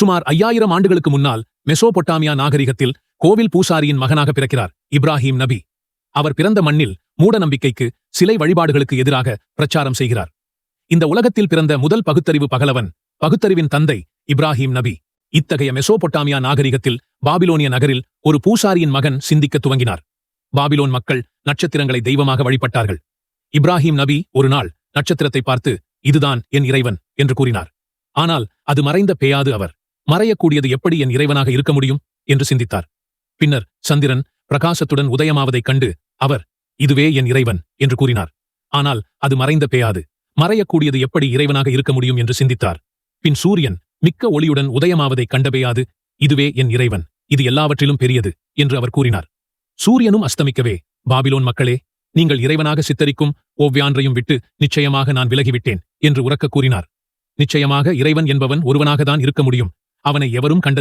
சுமார் ஐயாயிரம் ஆண்டுகளுக்கு முன்னால் மெசோபொட்டாமியா நாகரிகத்தில் கோவில் பூசாரியின் மகனாக பிறக்கிறார் இப்ராஹிம் நபி. அவர் பிறந்த மண்ணில் மூட நம்பிக்கைக்கு சிலை வழிபாடுகளுக்கு எதிராக பிரச்சாரம் செய்கிறார். இந்த உலகத்தில் பிறந்த முதல் பகுத்தறிவு பகலவன் பகுத்தறிவின் தந்தை இப்ராஹிம் நபி. இத்தகைய மெசோபொட்டாமியா நாகரிகத்தில் பாபிலோனிய நகரில் ஒரு பூசாரியின் மகன் சிந்திக்க துவங்கினார். பாபிலோன் மக்கள் நட்சத்திரங்களை தெய்வமாக வழிபட்டார்கள். இப்ராஹிம் நபி ஒரு நாள் நட்சத்திரத்தை பார்த்து இதுதான் என் இறைவன் என்று கூறினார். ஆனால் அது மறைந்த பேயாது அவர். மறையக்கூடியது எப்படி என் இறைவனாக இருக்க முடியும்? என்று சிந்தித்தார். பின்னர் சந்திரன் பிரகாசத்துடன் உதயமாவதைக் கண்டு அவர் இதுவே என் இறைவன் என்று கூறினார். ஆனால் அது மறைந்த பேயாது. மறையக்கூடியது எப்படி இறைவனாக இருக்க முடியும்? என்று சிந்தித்தார். பின் சூரியன் மிக்க ஒளியுடன் உதயமாவதைக் கண்டபேயாது இதுவே என் இறைவன். இது எல்லாவற்றிலும் பெரியது என்று அவர் கூறினார். சூரியனும் அஸ்தமிக்கவே பாபிலோன் மக்களே நீங்கள் இறைவனாக சித்தரிக்கும் ஒவ்வியான்றையும் விட்டு நிச்சயமாக நான் விலகிவிட்டேன் என்று உறக்க கூறினார். நிச்சயமாக இறைவன் என்பவன் ஒருவனாகத்தான் இருக்க முடியும். அவனை எவரும் கண்டது